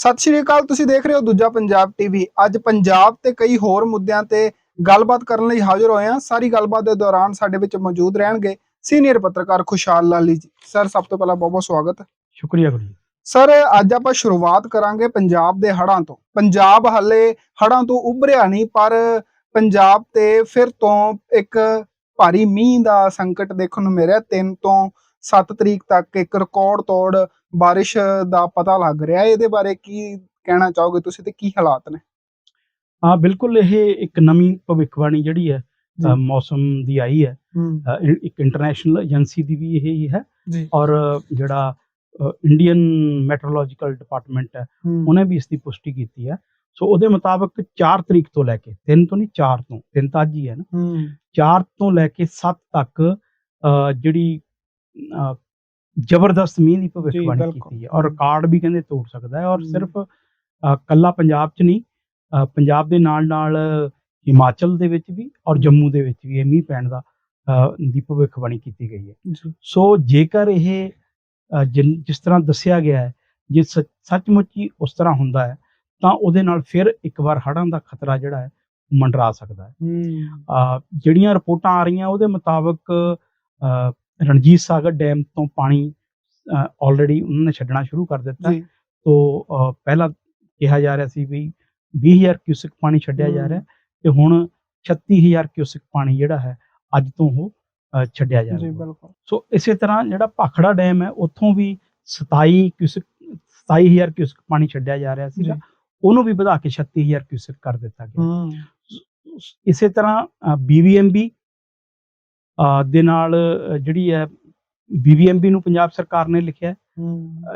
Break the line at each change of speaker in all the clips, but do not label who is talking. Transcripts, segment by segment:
ਸਤਿ ਸ਼੍ਰੀ ਅਕਾਲ ਤੁਸੀਂ ਦੇਖ ਰਹੇ ਹੋ ਦੂਜਾ ਪੰਜਾਬ ਟੀਵੀ। ਅੱਜ ਪੰਜਾਬ ਤੇ ਕਈ ਹੋਰ ਮੁੱਦਿਆਂ ਤੇ ਗੱਲਬਾਤ ਕਰਨ ਲਈ ਹਾਜ਼ਰ ਹੋਏ ਹਾਂ। ਸਾਰੀ ਗੱਲਬਾਤ ਦੇ ਦੌਰਾਨ ਸਾਡੇ ਵਿੱਚ ਮੌਜੂਦ ਰਹਿਣਗੇ ਸੀਨੀਅਰ ਪੱਤਰਕਾਰ ਖੁਸ਼ਹਾਲ ਲਾਲੀ ਜੀ। ਸਰ ਸਭ ਤੋਂ ਪਹਿਲਾਂ ਬਹੁਤ ਬਹੁਤ ਸਵਾਗਤ।
ਸ਼ੁਕਰੀਆ ਗੁਰੂ ਜੀ।
ਸਰ ਅੱਜ ਆਪਾਂ ਸ਼ੁਰੂਆਤ ਕਰਾਂਗੇ ਪੰਜਾਬ ਦੇ ਹੜ੍ਹਾਂ ਤੋਂ। ਪੰਜਾਬ ਹੱਲੇ ਹੜ੍ਹਾਂ ਤੋਂ ਉਭਰਿਆ ਨਹੀਂ ਪਰ ਪੰਜਾਬ ਤੇ ਫਿਰ ਤੋਂ ਇੱਕ ਭਾਰੀ ਮੀਂਹ ਦਾ ਸੰਕਟ ਦੇਖਣ ਨੂੰ ਮਿਲ ਰਿਹਾ 3 ਤੋਂ 7 ਤਰੀਕ ਤੱਕ ਇੱਕ ਰਿਕਾਰਡ ਤੋੜ ਬਾਰਿਸ਼ ਦਾ ਪਤਾ ਲੱਗ ਰਿਹਾ। ਹੈ ਇਹਦੇ ਬਾਰੇ ਕੀ ਕਹਿਣਾ ਚਾਹੋਗੇ ਤੁਸੀਂ ਤੇ ਕੀ ਹਾਲਾਤ ਨੇ?
ਹਾਂ ਬਿਲਕੁਲ ਇਹ ਇੱਕ ਨਵੀਂ ਭਵਿੱਖਬਾਣੀ ਜਿਹੜੀ ਹੈ ਮੌਸਮ ਦੀ ਆਈ ਹੈ। ਇੱਕ ਇੰਟਰਨੈਸ਼ਨਲ ਏਜੰਸੀ ਦੀ ਵੀ ਇਹ ਹੀ ਹੈ ਔਰ ਜਿਹੜਾ ਇੰਡੀਅਨ ਮੈਟਰੋਲੋਜੀਕਲ ਡਿਪਾਰਟਮੈਂਟ ਹੈ ਉਹਨੇ ਵੀ ਇਸ ਦੀ ਪੁਸ਼ਟੀ ਕੀਤੀ ਹੈ। ਸੋ ਉਹਦੇ ਮੁਤਾਬਕ 4 ਤਰੀਕ ਤੋਂ ਲੈ ਕੇ 3 ਤੋਂ ਨਹੀਂ 4 ਤੋਂ 3 ਤਾਂ ਅੱਜ ਹੀ ਹੈ ਨਾ।
ਹੂੰ।
4 ਤੋਂ ਲੈ ਕੇ 7 ਤੱਕ ਜਿਹੜੀ ਜ਼ਬਰਦਸਤ ਮੀਂਹ ਦੀ ਭਵਿੱਖਬਾਣੀ। ਕੀਤੀ ਹੈ ਔਰ ਰਿਕਾਰਡ ਵੀ ਕਹਿੰਦੇ ਤੋੜ ਸਕਦਾ ਹੈ ਔਰ। ਸਿਰਫ ਕੱਲਾ ਪੰਜਾਬ 'ਚ ਨਹੀਂ ਪੰਜਾਬ ਦੇ ਨਾਲ ਨਾਲ ਹਿਮਾਚਲ ਦੇ ਵਿੱਚ ਵੀ ਔਰ ਜੰਮੂ ਦੇ ਵਿੱਚ ਵੀ ਇਹ ਮੀਂਹ ਪੈਣ ਦਾ ਦੀ ਭਵਿੱਖਬਾਣੀ ਕੀਤੀ ਗਈ ਹੈ। ਸੋ ਜੇਕਰ ਇਹ ਜਿਸ ਤਰ੍ਹਾਂ ਦੱਸਿਆ ਗਿਆ ਹੈ ਜੇ ਸੱਚ- ਸੱਚਮੁੱਚ ਹੀ ਉਸ ਤਰ੍ਹਾਂ ਹੁੰਦਾ ਹੈ ਤਾਂ ਉਹਦੇ ਨਾਲ ਫਿਰ ਇੱਕ ਵਾਰ ਹੜ੍ਹਾਂ ਦਾ ਖਤਰਾ ਜਿਹੜਾ ਹੈ ਮੰਡਰਾ ਸਕਦਾ ਹੈ। ਜਿਹੜੀਆਂ ਰਿਪੋਰਟਾਂ ਆ ਰਹੀਆਂ ਉਹਦੇ ਮੁਤਾਬਕ ਰਣਜੀਤ ਸਾਗਰ ਡੈਮ ਤੋਂ ਪਾਣੀ ਆਲਰੇਡੀ ਉਹਨਾਂ ਨੇ ਛੱਡਣਾ ਸ਼ੁਰੂ ਕਰ ਦਿੱਤਾ। ਤੋ ਪਹਿਲਾਂ ਕਿਹਾ ਜਾ ਰਿਹਾ ਸੀ ਵੀ 20000 ਕਿਊਸਕ ਪਾਣੀ ਛੱਡਿਆ ਜਾ ਰਿਹਾ ਤੇ ਹੁਣ 36000 ਕਿਊਸਕ ਪਾਣੀ ਜਿਹੜਾ ਹੈ ਅੱਜ ਤੋਂ ਉਹ ਛੱਡਿਆ ਜਾ ਰਿਹਾ। ਸੋ ਇਸੇ ਤਰ੍ਹਾਂ ਜਿਹੜਾ ਭਾਖੜਾ ਡੈਮ ਹੈ ਉੱਥੋਂ ਵੀ 27 ਕਿਊਸਕ 27000 ਕਿਊਸਕ ਪਾਣੀ ਛੱਡਿਆ ਜਾ ਰਿਹਾ ਸੀਗਾ। ਉਹਨੂੰ ਵੀ ਵਧਾ ਕੇ 36000 ਕਿਊਸਕ ਕਰ ਦਿੱਤਾ ਗਿਆ।
ਹੂੰ।
ਇਸੇ ਤਰ੍ਹਾਂ ਬੀਬੀਐਮਬੀ ਦੇ ਨਾਲ ਜਿਹੜੀ ਹੈ ਬੀਬੀਐਮਬੀ ਨੂੰ ਪੰਜਾਬ ਸਰਕਾਰ ਨੇ ਲਿਖਿਆ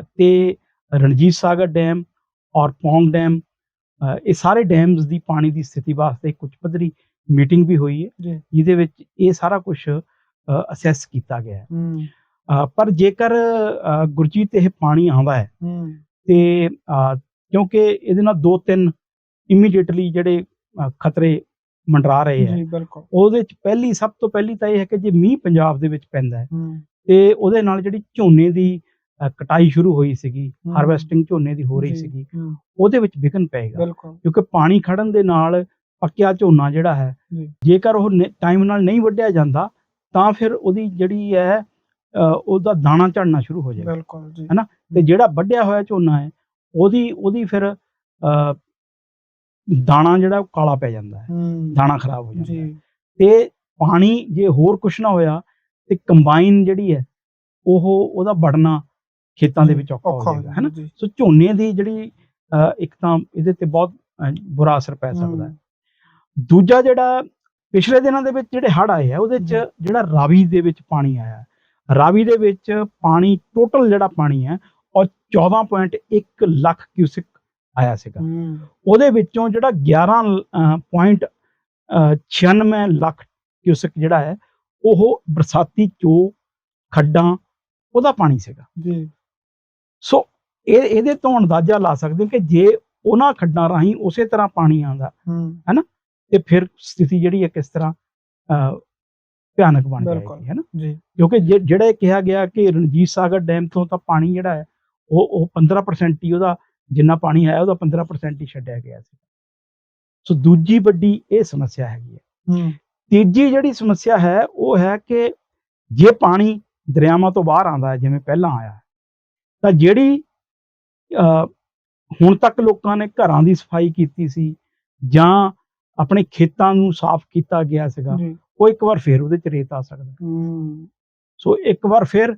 ਤੇ ਰਣਜੀਤ ਸਾਗਰ ਡੈਮ ਔਰ ਪੌਂਗ ਡੈਮ ਇਹ ਸਾਰੇ ਡੈਮਸ ਦੀ ਪਾਣੀ ਦੀ ਸਥਿਤੀ ਵਾਸਤੇ ਉੱਚ ਪੱਧਰੀ ਮੀਟਿੰਗ ਵੀ ਹੋਈ ਹੈ ਜਿਹਦੇ ਵਿੱਚ ਇਹ ਸਾਰਾ ਕੁਝ ਅਸੈਸ ਕੀਤਾ ਗਿਆ ਹੈ। ਪਰ ਜੇਕਰ ਗੁਰਜੀਤ ਇਹ ਪਾਣੀ ਆਉਂਦਾ ਹੈ ਤੇ ਕਿਉਂਕਿ ਇਹਦੇ ਨਾਲ ਦੋ ਤਿੰਨ ਇਮੀਡੀਏਟਲੀ ਜਿਹੜੇ ਖਤਰੇ ਮੰਡਰਾ ਰਹੇ ਹੈ।
ਜੀ ਬਿਲਕੁਲ।
ਉਹਦੇ ਚ ਪਹਿਲੀ ਸਭ ਤੋਂ ਪਹਿਲੀ ਤਾਂ ਇਹ ਹੈ ਕਿ ਜੇ ਮੀਂਹ ਪੰਜਾਬ ਦੇ ਵਿੱਚ ਪੈਂਦਾ ਹੈ
ਹੂੰ।
ਤੇ ਉਹਦੇ ਨਾਲ ਜਿਹੜੀ ਝੋਨੇ ਦੀ ਅ, ਕਟਾਈ ਸ਼ੁਰੂ ਹੋਈ ਸੀਗੀ। ਹਾਰਵੈਸਟਿੰਗ ਝੋਨੇ ਦੀ ਹੋ ਰਹੀ
ਜੀ,
ਸੀਗੀ
ਹੂੰ,
ਉਹਦੇ ਵਿੱਚ ਵਿਘਨ ਪਏਗਾ
ਬਿਲਕੁਲ।
ਕਿਉਂਕਿ ਪਾਣੀ ਖੜਨ ਦੇ ਨਾਲ ਪੱਕਿਆ ਝੋਨਾ ਜਿਹੜਾ ਹੈ
ਜੀ।
ਜੇਕਰ ਉਹ ਟਾਈਮ ਨਾਲ ਨਹੀਂ ਵੱਢਿਆ ਜਾਂਦਾ ਤਾਂ ਫਿਰ ਉਹਦੀ ਜਿਹੜੀ ਹੈ ਅ, ਉਹਦਾ ਦਾਣਾ ਝੜਨਾ ਸ਼ੁਰੂ ਹੋ ਜਾਏਗਾ।
ਬਿਲਕੁਲ ਜੀ।
ਹਨਾ? ਤੇ ਜਿਹੜਾ ਵੱਢਿਆ ਹੋਇਆ ਝੋਨਾ ਹੈ ਉਹਦੀ ਉਹਦੀ ਫਿਰ ਅ, ਦਾਣਾ ਜਿਹੜਾ ਉਹ ਕਾਲਾ ਪੈ ਜਾਂਦਾ ਹੈ।
ਹੂੰ।
ਦਾਣਾ ਖਰਾਬ ਹੋ ਜਾਂਦਾ ਹੈ। ਤੇ ਪਾਣੀ ਜੇ ਹੋਰ ਕੁਛ ਨਾ ਹੋਇਆ ਤੇ ਕੰਬਾਈਨ ਜਿਹੜੀ ਹੈ ਉਹ ਉਹਦਾ ਵੜਨਾ ਖੇਤਾਂ ਦੇ ਵਿੱਚ ਔਖਾ ਹੋ ਜਾਏਗਾ ਹੈਨਾ
ਜੀ।
ਸੋ ਝੋਨੇ ਦੀ ਜਿਹੜੀ ਇੱਕ ਤਾਂ ਇਹਦੇ ਤੇ ਬਹੁਤ ਬੁਰਾ ਅਸਰ ਪੈ ਸਕਦਾ ਹੈ। ਦੂਜਾ ਜਿਹੜਾ ਪਿਛਲੇ ਦਿਨਾਂ ਦੇ ਵਿੱਚ ਜਿਹੜੇ ਹੜ੍ਹ ਆਏ ਆ ਉਹਦੇ ਚ। ਜਿਹੜਾ ਰਾਵੀ ਦੇ ਵਿੱਚ ਪਾਣੀ ਆਇਆ ਹੈ। ਰਾਵੀ ਦੇ ਵਿੱਚ ਪਾਣੀ ਟੋਟਲ ਜਿਹੜਾ ਪਾਣੀ ਹੈ ਉਹ 14.1 ਲੱਖ ਕਿਊਸਿਕ ਆਇਆ ਸੀਗਾ। ਉਹਦੇ ਵਿੱਚੋਂ ਜਿਹੜਾ 11.96 ਲੱਖ ਕਿਊਸਿਕ ਜਿਹੜਾ ਹੈ ਉਹ ਬਰਸਾਤੀ ਚੋ ਖੱਡਾਂ ਉਹਦਾ ਪਾਣੀ ਸੀਗਾ।
ਜੀ।
ਸੋ ਇਹ ਇਹਦੇ ਤੋਂ ਅੰਦਾਜ਼ਾ ਲਾ ਸਕਦੇ ਕਿ ਜੇ ਉਹਨਾਂ ਖੱਡਾਂ ਰਾਹੀਂ ਉਸੇ ਤਰ੍ਹਾਂ ਪਾਣੀ ਆਉਂਦਾ
ਹੂੰ।
ਤੇ ਫਿਰ ਸਥਿਤੀ ਜਿਹੜੀ ਹੈ ਕਿਸ ਤਰ੍ਹਾਂ ਭਿਆਨਕ ਬਣ। ਜਾਏਗੀ ਹੈ ਨਾ
ਜੀ।
ਕਿਉਂਕਿ ਜਿਹੜਾ ਇਹ ਕਿਹਾ ਗਿਆ ਕਿ ਰਣਜੀਤ ਸਾਗਰ ਡੈਮ ਤੋਂ ਤਾਂ ਪਾਣੀ ਜਿਹੜਾ ਹੈ ਉਹ ਉਹ 15% ਹੀ ਉਹਦਾ ਜਿੰਨਾ ਪਾਣੀ ਆਇਆ ਉਹਦਾ 15% ਹੀ ਛੱਡਿਆ ਗਿਆ ਸੀ। ਸੋ ਦੂਜੀ ਵੱਡੀ ਇਹ ਸਮੱਸਿਆ ਹੈਗੀ ਹੈ।
ਹੂੰ।
ਤੀਜੀ ਜਿਹੜੀ ਸਮੱਸਿਆ ਹੈ ਉਹ ਹੈ ਕਿ ਜੇ ਪਾਣੀ ਦਰਿਆਵਾਂ ਤੋਂ ਬਾਹਰ ਆਉਂਦਾ ਹੈ ਜਿਵੇਂ ਪਹਿਲਾਂ ਆਇਆ ਤਾਂ ਜਿਹੜੀ ਹੁਣ ਤੱਕ ਲੋਕਾਂ ਨੇ ਘਰਾਂ ਦੀ ਸਫ਼ਾਈ ਕੀਤੀ ਸੀ ਜਾਂ ਆਪਣੇ ਖੇਤਾਂ ਨੂੰ ਸਾਫ਼ ਕੀਤਾ ਗਿਆ ਸੀਗਾ ਉਹ ਇੱਕ ਵਾਰ ਫੇਰ ਉਹਦੇ ਚ ਰੇਤ ਆ ਸਕਦਾ ਸੋ ਇੱਕ ਵਾਰ ਫਿਰ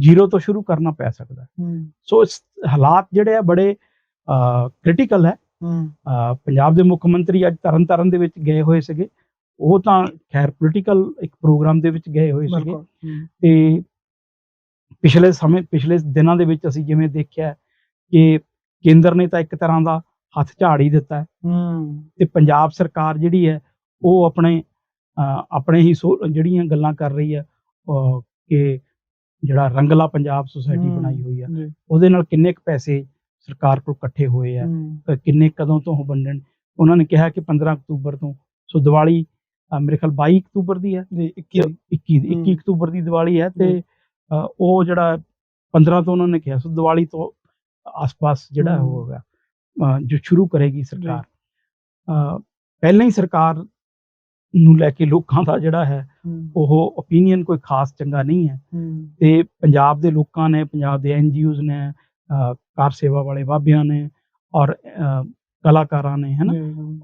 ਜ਼ੀਰੋ ਤੋਂ ਸ਼ੁਰੂ ਕਰਨਾ ਪੈ ਸਕਦਾ ਸੋ ਇਸ ਹਾਲਾਤ ਜਿਹੜੇ ਆ ਬੜੇ ਕ੍ਰਿਟੀਕਲ ਹੈ। ਪੰਜਾਬ ਦੇ ਮੁੱਖ ਮੰਤਰੀ ਅੱਜ ਤਰਨਤਾਰਨ ਦੇ ਵਿੱਚ ਗਏ ਹੋਏ ਸੀਗੇ। ਉਹ ਤਾਂ ਖੈਰ ਪੋਲੀਟੀਕਲ ਇੱਕ ਪ੍ਰੋਗਰਾਮ ਦੇ ਵਿੱਚ ਗਏ ਹੋਏ ਸੀਗੇ। ਤੇ ਪਿਛਲੇ ਸਮੇਂ ਪਿਛਲੇ ਦਿਨਾਂ ਦੇ ਵਿੱਚ ਅਸੀਂ ਜਿਵੇਂ ਦੇਖਿਆ ਕਿ ਕੇਂਦਰ ਨੇ ਤਾਂ ਇੱਕ ਤਰ੍ਹਾਂ ਦਾ ਹੱਥ ਝਾੜ ਹੀ ਦਿੱਤਾ ਤੇ ਪੰਜਾਬ ਸਰਕਾਰ ਜਿਹੜੀ ਹੈ ਉਹ ਆਪਣੇ ਆਪਣੇ ਹੀ ਜਿਹੜੀਆਂ ਗੱਲਾਂ ਕਰ ਰਹੀ ਹੈ ਕਿ ਜਿਹੜਾ ਰੰਗਲਾ ਪੰਜਾਬ ਸੁਸਾਇਟੀ ਬਣਾਈ ਹੋਈ
ਜੀ।
ਉਹਦੇ ਨਾਲ ਕਿੰਨੇ ਕੁ ਪੈਸੇ ਸਰਕਾਰ ਕੋਲ ਇਕੱਠੇ ਹੋਏ ਆ
ਹੂੰ,
ਅ, ਕਿੰਨੇ ਕਦੋਂ ਤੋਂ ਉਹ ਵੰਡਣ? ਉਹਨਾਂ ਨੇ ਕਿਹਾ ਕਿ 15 ਅਕਤੂਬਰ ਤੋਂ। ਸੋ ਦੀਵਾਲੀ ਅ, ਮੇਰੇ ਖਿਆਲ 22 ਅਕਤੂਬਰ ਦੀ ਹੈ
ਜੀ 21
21 ਦੀ-
ਹਮ।
21 ਅਕਤੂਬਰ ਦੀ ਦੀਵਾਲੀ ਹੈ ਤੇ
ਜੀ।
ਅ, ਉਹ ਜਿਹੜਾ 15 ਤੋਂ ਉਹਨਾਂ ਨੇ ਕਿਹਾ ਸੋ ਦੀਵਾਲੀ ਤੋਂ ਆਸ-ਪਾਸ ਜਿਹੜਾ
ਹਮ।
ਹੋਗਾ ਜੋ ਸ਼ੁਰੂ ਕਰੇਗੀ ਸਰਕਾਰ। ਅ, ਪਹਿਲਾਂ ਹੀ ਸਰਕਾਰ ਨੂੰ ਲੈ ਕੇ ਲੋਕਾਂ ਦਾ ਜਿਹੜਾ ਹੈ ਉਹ ਓਪੀਨੀਅਨ ਕੋਈ ਖਾਸ ਚੰਗਾ ਨਹੀਂ ਹੈ। ਤੇ ਪੰਜਾਬ ਦੇ ਲੋਕਾਂ ਨੇ ਪੰਜਾਬ ਦੇ ਐਨਜੀਓਜ਼ ਨੇ ਕਾਰ ਸੇਵਾ ਵਾਲੇ ਬਾਬਿਆਂ ਨੇ ਔਰ ਕਲਾਕਾਰਾਂ ਨੇ ਹਨਾ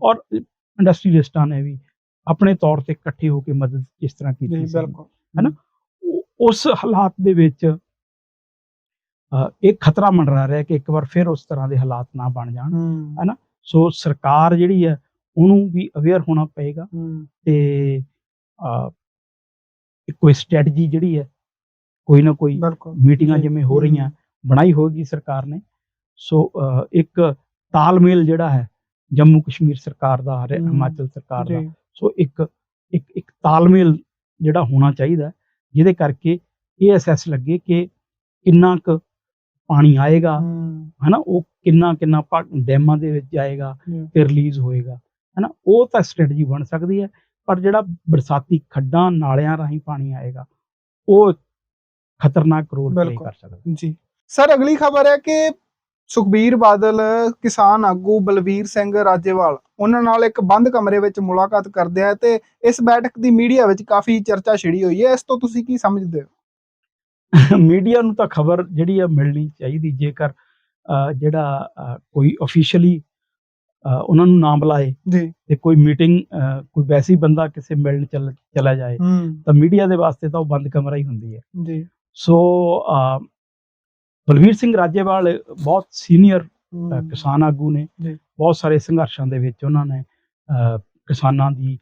ਔਰ ਇੰਡਸਟਰੀਲਿਸਟਾਂ ਨੇ ਵੀ ਆਪਣੇ ਤੌਰ ਤੇ ਇਕੱਠੇ ਹੋ ਕੇ ਮਦਦ ਇਸ ਤਰ੍ਹਾਂ ਕੀਤੀ
ਬਿਲਕੁਲ।
ਹਨਾ? ਉਸ ਹਾਲਾਤ ਦੇ ਵਿੱਚ ਇਹ ਖਤਰਾ ਮੰਡਰਾ ਰਿਹਾ ਕਿ ਇੱਕ ਵਾਰ ਫਿਰ ਉਸ ਤਰ੍ਹਾਂ ਦੇ ਹਾਲਾਤ ਨਾ ਬਣ ਜਾਣ।
ਹੂੰ,
ਸੋ ਸਰਕਾਰ ਜਿਹੜੀ ਹੈ ਉਹਨੂੰ ਵੀ ਅਵੇਅਰ ਹੋਣਾ ਪਏਗਾ ਤੇ ਅ, ਕੋਈ ਸਟ੍ਰੈਟਜੀ ਜਿਹੜੀ ਹੈ ਕੋਈ ਨਾ ਕੋਈ ਮੀਟਿੰਗਾਂ ਜਿਵੇਂ ਹੋ ਰਹੀਆਂ ਬਣਾਈ ਹੋਏਗੀ ਸਰਕਾਰ ਨੇ। ਸੋ ਇੱਕ ਤਾਲਮੇਲ ਜਿਹੜਾ ਹੈ ਜੰਮੂ ਕਸ਼ਮੀਰ ਸਰਕਾਰ ਦਾ ਹਿਮਾਚਲ ਸਰਕਾਰ ਦਾ। ਸੋ ਇੱਕ ਇੱਕ ਇੱਕ ਤਾਲਮੇਲ ਜਿਹੜਾ ਹੋਣਾ ਚਾਹੀਦਾ ਜਿਹਦੇ ਕਰਕੇ ਇਹ ਅਸੈਸ ਲੱਗੇ ਕਿ ਕਿੰਨਾ ਕੁ ਪਾਣੀ ਆਏਗਾ
ਹੂੰ,
ਹਨਾ ਉਹ ਕਿੰਨਾ ਕਿੰਨਾ ਡੈਮਾਂ ਦੇ ਵਿੱਚ ਜਾਏਗਾ ਤੇ ਰਿਲੀਜ਼ ਹੋਏਗਾ। ਹਨਾ ਉਹ ਤਾਂ ਸਟ੍ਰੈਟਜੀ ਬਣ ਸਕਦੀ ਹੈ ਪਰ ਜਿਹੜਾ ਬਰਸਾਤੀ ਖੱਡਾਂ ਨਾਲਿਆਂ ਰਾਹੀਂ ਪਾਣੀ ਆਏਗਾ ਉਹ ਖਤਰਨਾਕ ਰੋਲ ਪਲੇ। ਕਰ ਸਕਦਾ।
ਜੀ। ਸਰ ਅਗਲੀ ਖਬਰ ਹੈ ਕਿ ਸੁਖਬੀਰ ਬਾਦਲ ਕਿਸਾਨ ਆਗੂ ਬਲਵੀਰ ਸਿੰਘ ਰਾਜੇਵਾਲ ਉਹਨਾਂ ਨਾਲ ਇੱਕ ਬੰਦ ਕਮਰੇ ਵਿੱਚ ਮੁਲਾਕਾਤ ਕਰਦੇ ਆ ਤੇ ਇਸ ਬੈਠਕ ਦੀ ਮੀਡੀਆ ਵਿੱਚ ਕਾਫੀ ਚਰਚਾ ਛਿੜੀ ਹੋਈ ਹੈ। ਇਸ ਤੋਂ ਤੁਸੀਂ ਕੀ ਸਮਝਦੇ ਹੋ?
ਮੀਡੀਆ ਨੂੰ ਤਾਂ ਖਬਰ ਜਿਹੜੀ ਆ ਮਿਲਣੀ ਚਾਹੀਦੀ ਜੇਕਰ ਜਿਹੜਾ ਕੋਈ ਅਫੀਸ਼ੀਅਲੀ ਉਹਨਾਂ ਨੂੰ ਨਾਮ ਬੁਲਾਏ
ਜੀ।
ਤੇ ਕੋਈ ਮੀਟਿੰਗ ਕੋਈ ਵੈਸੀ ਬੰਦਾ ਕਿਸੇ ਮਿਲਣ ਚੱਲ ਜਾਏ ਤਾਂ ਮੀਡੀਆ ਦੇ ਵਾਸਤੇ ਤਾਂ ਉਹ ਬੰਦ ਕਮਰਾ ਹੀ ਹੁੰਦੀ ਹੈ।
ਜੀ।
ਸੋ ਬਲਵੀਰ ਸਿੰਘ ਰਾਜੇਵਾਲ ਬਹੁਤ ਸੀਨੀਅਰ ਕਿਸਾਨ ਆਗੂ ਨੇ। ਬਹੁਤ ਸਾਰੇ ਸੰਘਰਸ਼ਾਂ ਦੇ ਵਿੱਚ ਉਹਨਾਂ ਨੇ ਕਿਸਾਨਾਂ ਦੀ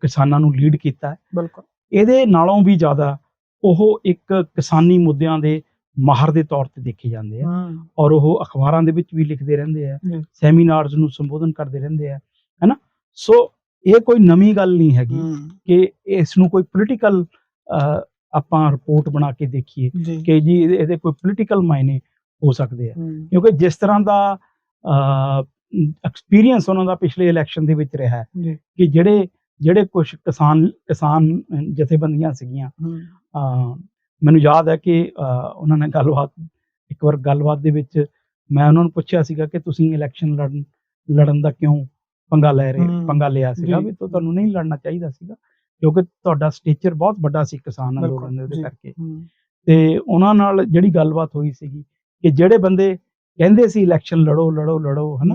ਕਿਸਾਨਾਂ ਨੂੰ ਲੀਡ ਕੀਤਾ। ਹੈ।
ਬਿਲਕੁਲ।
ਇਹਦੇ ਨਾਲੋਂ ਵੀ ਜ਼ਿਆਦਾ ਉਹ ਇੱਕ ਕਿਸਾਨੀ ਮੁੱਦਿਆਂ ਦੇ ਮਾਹਰ ਦੇ ਤੌਰ ਤੇ ਦੇਖੇ ਜਾਂਦੇ ਆ।
ਹੂੰ।
ਔਰ ਉਹ ਅਖਬਾਰਾਂ ਦੇ ਵਿੱਚ ਵੀ ਲਿਖਦੇ ਰਹਿੰਦੇ ਆ। ਸੈਮੀਨਾਰਸ ਨੂੰ ਸੰਬੋਧਨ ਕਰਦੇ ਰਹਿੰਦੇ ਆ ਹੈਨਾ? ਸੋ ਇਹ ਕੋਈ ਨਵੀਂ ਗੱਲ ਨਹੀਂ ਹੈਗੀ ਕਿ ਇਸ ਨੂੰ ਕੋਈ ਪੋਲੀਟੀਕਲ ਆਪਾਂ ਰਿਪੋਰਟ ਬਣਾ ਕੇ ਦੇਖੀਏ
ਜੀ।
ਕਿ ਜੀ ਇਹਦੇ ਇਹਦੇ ਕੋਈ ਪੋਲੀਟੀਕਲ ਮਾਇਨੇ ਹੋ ਸਕਦੇ ਆ।
ਹੂੰ।
ਕਿਉਂਕਿ ਜਿਸ ਤਰ੍ਹਾਂ ਦਾ ਐਕਸਪੀਰੀਅੰਸ ਉਹਨਾਂ ਦਾ ਪਿਛਲੇ ਇਲੈਕਸ਼ਨ ਦੇ ਵਿੱਚ ਰਿਹਾ ਹੈ
ਜੀ।
ਕਿ ਜਿਹੜੇ ਜਿਹੜੇ ਕੁਝ ਕਿਸਾਨ ਕਿਸਾਨ ਜਥੇਬੰਦੀਆਂ ਸੀਗੀਆਂ ਅਹ, ਮੈਨੂੰ ਯਾਦ ਹੈ ਕਿ ਉਹਨਾਂ ਨੇ ਗੱਲਬਾਤ ਇੱਕ ਵਾਰ ਗੱਲਬਾਤ ਦੇ ਵਿੱਚ ਮੈਂ ਉਹਨਾਂ ਨੂੰ ਪੁੱਛਿਆ ਸੀਗਾ ਕਿ ਤੁਸੀਂ ਇਲੈਕਸ਼ਨ ਲੜਨ ਲੜਨ ਦਾ ਕਿਉਂ ਪੰਗਾ ਲੈ ਰਹੇ ਪੰਗਾ ਲਿਆ ਸੀਗਾ। ਵੀ ਤੁਹਾਨੂੰ ਨਹੀਂ ਲੜਨਾ ਚਾਹੀਦਾ ਸੀਗਾ ਕਿਉਂਕਿ ਤੁਹਾਡਾ ਸਟੇਚਰ ਬਹੁਤ ਵੱਡਾ ਸੀ ਕਿਸਾਨ ਅੰਦੋਲਨ ਦੇ ਉਹਦੇ ਕਰਕੇ। ਤੇ ਉਹਨਾਂ ਨਾਲ ਜਿਹੜੀ ਗੱਲਬਾਤ ਹੋਈ ਸੀਗੀ ਕਿ ਜਿਹੜੇ ਬੰਦੇ ਕਹਿੰਦੇ ਸੀ ਇਲੈਕਸ਼ਨ ਲੜੋ ਲੜੋ ਲੜੋ ਹਨਾ?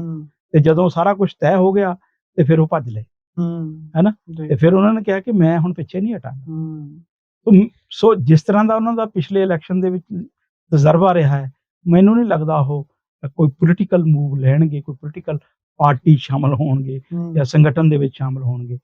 ਤੇ ਜਦੋਂ ਸਾਰਾ ਕੁਝ ਤੈਅ ਹੋ ਗਿਆ ਤੇ ਫਿਰ ਉਹ ਭੱਜ ਲਏ।
ਹੂੰ।
ਹੈਨਾ? ਤੇ ਫਿਰ ਉਹਨਾਂ ਨੇ ਕਿਹਾ ਕਿ ਮੈਂ ਹੁਣ ਪਿੱਛੇ ਨਹੀਂ ਹਟਾਂਗਾ। ਸੋ ਜਿਸ ਤਰ੍ਹਾਂ ਦਾ ਉਹਨਾਂ ਦਾ ਪਿਛਲੇ ਇਲੈਕਸ਼ਨ ਦੇ ਵਿੱਚ ਤਜਰਬਾ ਰਿਹਾ ਹੈ ਮੈਨੂੰ ਨਹੀਂ ਲੱਗਦਾ ਉਹ ਕੋਈ ਪੋਲੀਟੀਕਲ ਮੂਵ ਲੈਣਗੇ ਕੋਈ ਪੋਲੀਟੀਕਲ ਪਾਰਟੀ ਸ਼ਾਮਲ ਹੋਣਗੇ
ਹੂੰ,
ਜਾਂ ਸੰਗਠਨ ਦੇ ਵਿੱਚ ਸ਼ਾਮਲ ਹੋਣਗੇ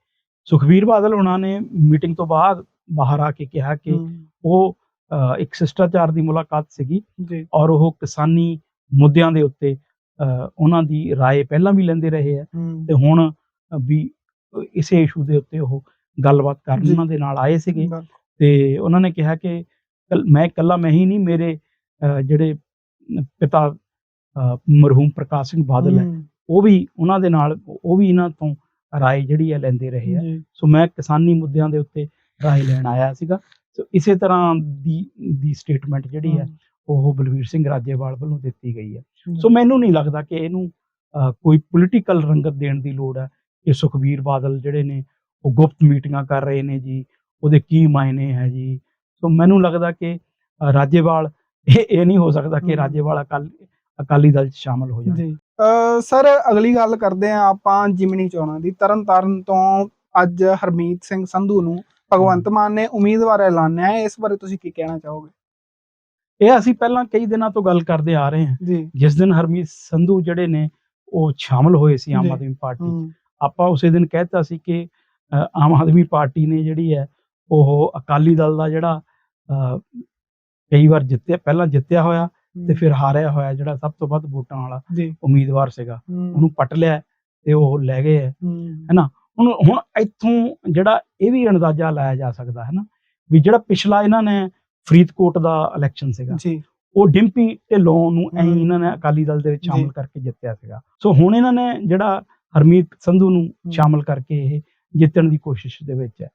ਸੁਖਬੀਰ ਬਾਦਲ ਉਹਨਾਂ ਨੇ ਮੀਟਿੰਗ ਤੋਂ ਬਾਅਦ ਬਾਹਰ ਆ ਕੇ ਕਿਹਾ ਕਿ
ਹੂੰ,
ਉਹ ਅ, ਇੱਕ ਸਿਸ਼ਟਾਚਾਰ ਦੀ ਮੁਲਾਕਾਤ ਸੀਗੀ
ਜੀ
ਔਰ ਉਹ ਕਿਸਾਨੀ ਮੁੱਦਿਆਂ ਦੇ ਉੱਤੇ ਅ, ਉਹਨਾਂ ਦੀ رائے ਪਹਿਲਾਂ ਵੀ ਲੈਂਦੇ ਰਹੇ ਆ
ਹੂੰ
ਤੇ ਹੁਣ ਵੀ ਇਸੇ ਇਸ਼ੂ ਦੇ ਉੱਤੇ ਉਹ ਗੱਲਬਾਤ ਕਰਨ
ਜੀ।
ਉਹਨਾਂ ਦੇ ਨਾਲ ਆਏ ਸੀਗੇ
ਬਿਲਕੁਲ,
ਤੇ ਉਹਨਾਂ ਨੇ ਕਿਹਾ ਕਿ ਮੈਂ ਇਕੱਲਾ ਮੈਂ ਹੀ ਨਹੀਂ ਮੇਰੇ ਜਿਹੜੇ ਪਿਤਾ ਮਰਹੂਮ ਪ੍ਰਕਾਸ਼ ਸਿੰਘ ਬਾਦਲ ਹੈ ਉਹ ਵੀ ਉਹਨਾਂ ਦੇ ਨਾਲ ਉਹ ਵੀ ਇਹਨਾਂ ਤੋਂ ਰਾਏ ਜਿਹੜੀ ਹੈ ਲੈਂਦੇ ਰਹੇ ਆ। ਸੋ ਮੈਂ ਕਿਸਾਨੀ ਮੁੱਦਿਆਂ ਦੇ ਉੱਤੇ ਰਾਏ ਲੈਣ ਆਇਆ ਸੀਗਾ। ਸੋ ਇਸੇ ਤਰ੍ਹਾਂ ਦੀ ਦੀ ਸਟੇਟਮੈਂਟ ਜਿਹੜੀ ਹੈ ਉਹ ਬਲਵੀਰ ਸਿੰਘ ਰਾਜੇਵਾਲ ਵੱਲੋਂ ਦਿੱਤੀ ਗਈ ਹੈ। ਸੋ ਮੈਨੂੰ ਨਹੀਂ ਲੱਗਦਾ ਕਿ ਇਹਨੂੰ ਕੋਈ ਪੋਲੀਟੀਕਲ ਰੰਗਤ ਦੇਣ ਦੀ ਲੋੜ ਹੈ ਕਿ ਸੁਖਬੀਰ ਬਾਦਲ ਜਿਹੜੇ ਨੇ ਉਹ ਗੁਪਤ ਮੀਟਿੰਗਾਂ ਕਰ ਰਹੇ ਨੇ ਜੀ ਉਹਦੇ ਕੀ ਮਾਇਨੇ ਹੈ ਜੀ? ਸੋ ਮੈਨੂੰ ਲੱਗਦਾ ਕਿ ਰਾਜੇਵਾਲ ਇਹ ਇਹ ਨਹੀਂ ਹੋ ਸਕਦਾ ਕਿ। ਰਾਜੇਵਾਲ ਅਕਾਲੀ ਅਕਾਲੀ ਦਲ 'ਚ ਸ਼ਾਮਲ ਹੋ ਜਾਣ।
ਸਰ ਅਗਲੀ ਗੱਲ ਕਰਦੇ ਆ ਆਪਾਂ ਜਿਮਨੀ ਚੋਣਾਂ ਦੀ। ਤਰਨਤਾਰਨ ਤੋਂ ਅੱਜ ਹਰਮੀਤ ਸਿੰਘ ਸੰਧੂ ਨੂੰ ਭਗਵੰਤ ਮਾਨ ਨੇ ਉਮੀਦਵਾਰ ਐਲਾਨਿਆ ਹੈ। ਇਸ ਬਾਰੇ ਤੁਸੀਂ ਕੀ ਕਹਿਣਾ ਚਾਹੋਗੇ?
ਇਹ ਅਸੀਂ ਪਹਿਲਾਂ ਕਈ ਦਿਨਾਂ ਤੋਂ ਗੱਲ ਕਰਦੇ ਆ ਰਹੇ ਹਾਂ। ਜਿਸ ਦਿਨ ਹਰਮੀਤ ਸੰਧੂ ਜਿਹੜੇ ਨੇ ਉਹ ਸ਼ਾਮਲ ਹੋਏ ਸੀ ਆਮ। ਆਦਮੀ ਪਾਰਟੀ ਆਪਾਂ ਉਸੇ ਦਿਨ ਕਹਿਤਾ ਸੀ ਕਿ ਆਮ ਆਦਮੀ ਪਾਰਟੀ ਨੇ ਜਿਹੜੀ ਹੈ ਉਹ ਅਕਾਲੀ ਦਲ ਦਾ ਜਿਹੜਾ ਕਈ ਵਾਰ ਜਿੱਤਿਆ ਪਹਿਲਾਂ ਜਿੱਤਿਆ ਹੋਇਆ ਤੇ ਫਿਰ ਹਾਰਿਆ ਹੋਇਆ ਜਿਹੜਾ ਸਭ ਤੋਂ ਵੱਧ ਵੋਟਾਂ ਵਾਲਾ ਉਮੀਦਵਾਰ ਸੀਗਾ। ਉਹਨੂੰ ਪਟ ਲਿਆ ਤੇ ਉਹ ਲੈ ਗਏ ਹੈ।
ਹੂੰ,
ਹੁਣ ਹੁਣ ਇੱਥੋਂ ਜਿਹੜਾ ਇਹ ਵੀ ਅੰਦਾਜ਼ਾ ਲਾਇਆ ਜਾ ਸਕਦਾ ਹੈ ਨਾ ਵੀ ਜਿਹੜਾ ਪਿਛਲਾ ਇਹਨਾਂ ਨੇ ਫਰੀਦਕੋਟ ਦਾ ਇਲੈਕਸ਼ਨ ਸੀਗਾ
ਜੀ।
ਉਹ ਡਿੰਪੀ ਢਿੱਲੋਂ ਨੂੰ ਐਂ। ਇਹਨਾਂ ਨੇ ਅਕਾਲੀ ਦਲ ਦੇ ਵਿੱਚ। ਸ਼ਾਮਲ ਕਰਕੇ ਜਿੱਤਿਆ ਸੀਗਾ। ਸੋ ਹੁਣ ਇਹਨਾਂ ਨੇ ਜਿਹੜਾ ਹਰਮੀਤ ਸੰਧੂ ਨੂੰ ਸ਼ਾਮਲ ਕਰਕੇ ਇਹ ਜਿੱਤਣ ਦੀ ਕੋਸ਼ਿਸ਼ ਦੇ ਵਿੱਚ ਹੈ।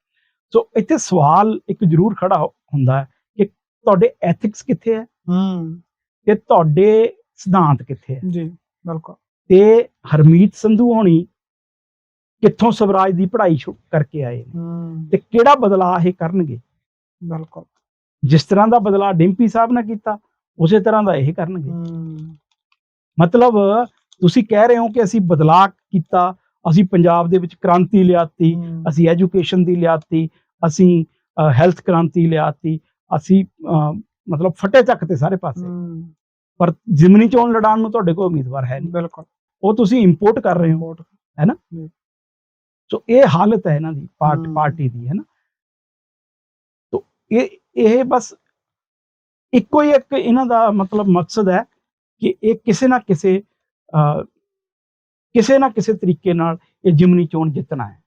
ਸੋ ਇੱਥੇ ਸਵਾਲ ਇੱਕ ਜ਼ਰੂਰ ਖੜਾ ਹੁੰਦਾ ਹੈ ਕਿ ਤੁਹਾਡੇ ਐਥਿਕਸ ਕਿੱਥੇ ਹੈ?
ਹੂੰ।
ਤੇ ਤੁਹਾਡੇ ਸਿਧਾਂਤ ਕਿੱਥੇ ਹੈ?
ਜੀ ਬਿਲਕੁਲ।
ਤੇ ਹਰਮੀਤ ਸੰਧੂ ਹੋਣੀ ਕਿੱਥੋਂ ਸਵਰਾਜ ਦੀ ਪੜ੍ਹਾਈ ਕਰਕੇ ਆਏ ਨੇ?
ਹੂੰ।
ਤੇ ਕਿਹੜਾ ਬਦਲਾਅ ਇਹ ਕਰਨਗੇ?
ਬਿਲਕੁਲ।
ਜਿਸ ਤਰ੍ਹਾਂ ਦਾ ਬਦਲਾਅ ਡਿੰਪੀ ਸਾਹਿਬ ਨੇ ਕੀਤਾ ਉਸੇ ਤਰ੍ਹਾਂ ਦਾ ਇਹ ਕਰਨਗੇ। ਮਤਲਬ ਤੁਸੀਂ ਕਹਿ ਰਹੇ ਹੋ ਕਿ ਅਸੀਂ ਬਦਲਾਅ ਕੀਤਾ ਅਸੀਂ ਪੰਜਾਬ ਦੇ ਵਿੱਚ ਕ੍ਰਾਂਤੀ ਲਿਆਤੀ
ਹੂੰ,
ਅਸੀਂ ਐਜੂਕੇਸ਼ਨ ਦੀ ਲਿਆਤੀ ਅਸੀਂ ਹੈਲਥ ਕ੍ਰਾਂਤੀ ਲਿਆਤੀ ਅਸੀਂ ਮਤਲਬ ਫਟੇ ਚੱਕ ਤੇ ਸਾਰੇ ਪਾਸੇ।
ਹੂੰ,
ਪਰ ਜ਼ਿਮਨੀ ਚੋਣ ਲੜਾਉਣ ਨੂੰ ਤੁਹਾਡੇ ਕੋਲ ਉਮੀਦਵਾਰ ਹੈ ਨਹੀਂ।
ਬਿਲਕੁਲ।
ਉਹ ਤੁਸੀਂ ਇੰਪੋਰਟ ਕਰ ਰਹੇ ਹੋ।
ਵੋਟ
ਸੋ ਇਹ ਹਾਲਤ ਹੈ ਇਹਨਾਂ ਦੀ ਪਾਰਟ। ਪਾਰਟੀ ਦੀ ਹੈ ਨਾ? ਤੋ ਇਹ ਇਹ ਬਸ ਇੱਕੋ ਹੀ ਇੱਕ ਇਹਨਾਂ ਦਾ ਮਤਲਬ ਮਕਸਦ ਹੈ ਕਿ ਇਹ ਕਿਸੇ ਨਾ ਕਿਸੇ ਕਿਸੇ ਨਾ ਕਿਸੇ ਤਰੀਕੇ ਨਾਲ ਇਹ ਜਿਮਨੀ ਚੋਣ ਜਿੱਤਣਾ ਹੈ।